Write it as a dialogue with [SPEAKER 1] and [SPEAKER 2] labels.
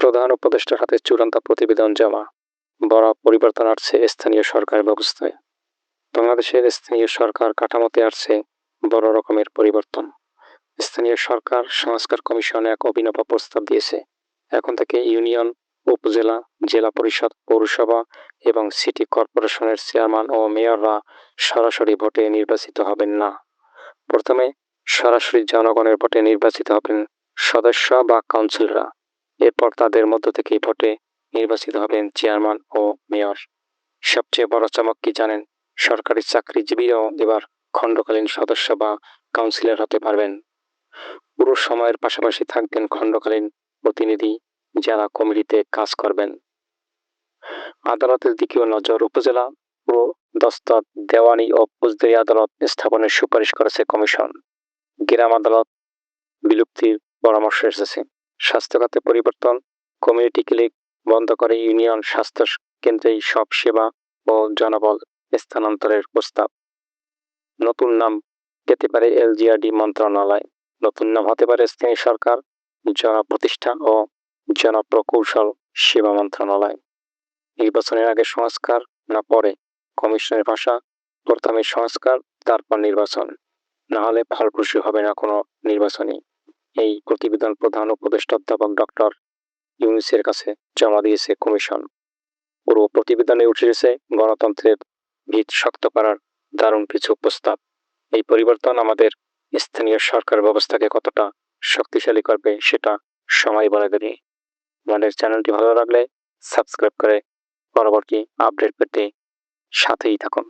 [SPEAKER 1] প্রধান উপদেষ্টার হাতে চূড়ান্ত প্রতিবেদন জমা। বড় পরিবর্তন আসছে স্থানীয় সরকার ব্যবস্থায়। বাংলাদেশের স্থানীয় সরকার কাঠামোতে আসছে বড় রকমের পরিবর্তন। স্থানীয় সরকার সংস্কার কমিশন এক অভিনব প্রস্তাব দিয়েছে। এখন থেকে ইউনিয়ন, উপজেলা, জেলা পরিষদ, পৌরসভা এবং সিটি কর্পোরেশনের চেয়ারম্যান ও মেয়ররা সরাসরি ভোটে নির্বাচিত হবেন না। প্রথমে সরাসরি জনগণের ভোটে নির্বাচিত হবেন সদস্য বা কাউন্সিলররা। এরপর তাদের মধ্য থেকেই ভোটে নির্বাচিত হবেন চেয়ারম্যান ও মেয়র। সবচেয়ে বড় চমক কি জানেন? সরকারি চাকরিজীবীরাও এবার খণ্ডকালীন সদস্য বা কাউন্সিলর হতে পারবেন। পুরো সময়ের পাশাপাশি থাকবেন খণ্ডকালীন প্রতিনিধি যারা কমিটিতে কাজ করবেন। আদালতের দিকেও নজর উপজেলা ও দস্তক দেওয়ানি ও ফৌজদারি আদালত স্থাপনের সুপারিশ করেছে কমিশন। গ্রাম আদালত বিলুপ্তির পরামর্শ এসেছে। স্বাস্থ্য খাতে পরিবর্তন কমিউনিটি ক্লিনিক বন্ধ করে ইউনিয়ন স্বাস্থ্য কেন্দ্রেই সব সেবা ও জনবল স্থানান্তরের প্রস্তাব। নতুন নাম পেতে পারে এলজিআরডি মন্ত্রণালয়। নতুন নাম হতে পারে স্থানীয় সরকার, জনপ্রতিষ্ঠান ও জনপ্রকৌশল সেবা মন্ত্রণালয়। নির্বাচনের আগে সংস্কার না পরে কমিশনের ভাষা, প্রথমে সংস্কার, তারপর নির্বাচন। না হলে ফলপ্রসূ হবে না কোনো নির্বাচনী এই প্রতিবেদন প্রধান উপদেষ্টা অধ্যাপক ডক্টর ইউনিসের কাছে জমা দিয়েছে কমিশন। পুরো প্রতিবেদনে উঠে এসেছে গণতন্ত্রের ভিত শক্ত করার দারুণ কিছু প্রস্তাব। এই পরিবর্তন আমাদের স্থানীয় সরকার ব্যবস্থাকে কতটা শক্তিশালী করবে সেটা সময় বলে দেবে। আমাদের চ্যানেলটি ভালো লাগলে সাবস্ক্রাইব করে পরবর্তী আপডেট পেতে সাথেই থাকুন।